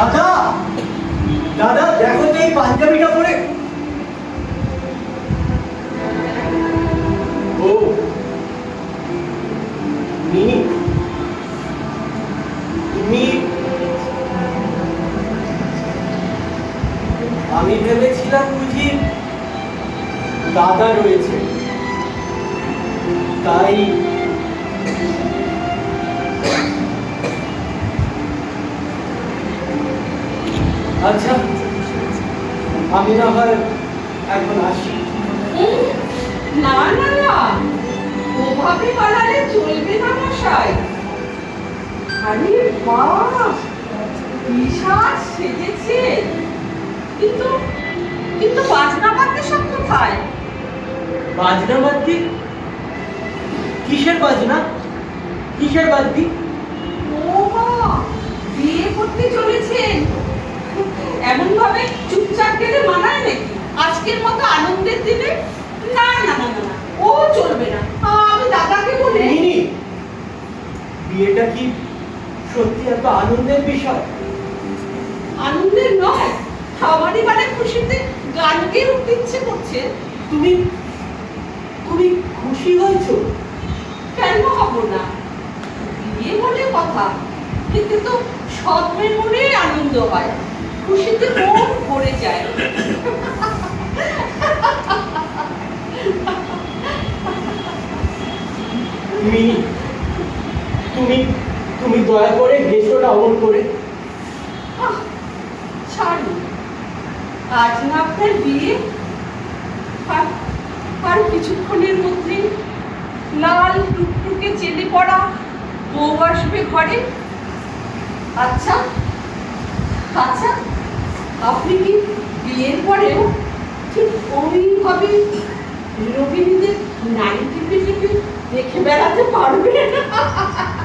দাদা দাদা, দেখো তো এই পাঞ্জাবিটা পরে। ও মিনি তুমি, আমি ভেবেছিলাম বুঝি দাদা রয়েছে। তাই আচ্ছা আমি না হয় এখন আসি। না না না ওভাবে পালালে চলবে না মশাই। আরে বাহ বিশাল সেজেছে। কিন্তু কিন্তু বাজনা বাজতে সব কোথায়? বাজনা বাদ্যি কিসের বাজনা? কিসের বাদ্যি ও মা বিয়ে করতে চলেছেন। আনন্দের দিনে? না না না ও চলবে না। আমি দাদাকে বলে। মিনি বিয়েটা কি সত্যি এত আনন্দের বিষয়? আনন্দের নয় খাবারই মানে খুশিতে গান গেয়ে উঠতে ইচ্ছে করছে। তুমি তুমি খুশি হয়েছো? কেন হব না? বিয়ে বলে কথা কিন্তু তো সব মনে আনন্দ হয়। খুশিতে মন মিনি তুমি তুমি দয়া করে হেসো না অমন করে। ছাড়ুন। আজ না আপনার বিয়ে? আর কিছুক্ষণের মধ্যেই লাল টুকটুকে চেলে পড়া বউ আসবে ঘরে? আচ্ছা আচ্ছা আপনি কি বিয়ের পরেও ঠিক ওইভাবে রবিনীদের নাইটি টিপে পারবে বেড়াতে পারবেন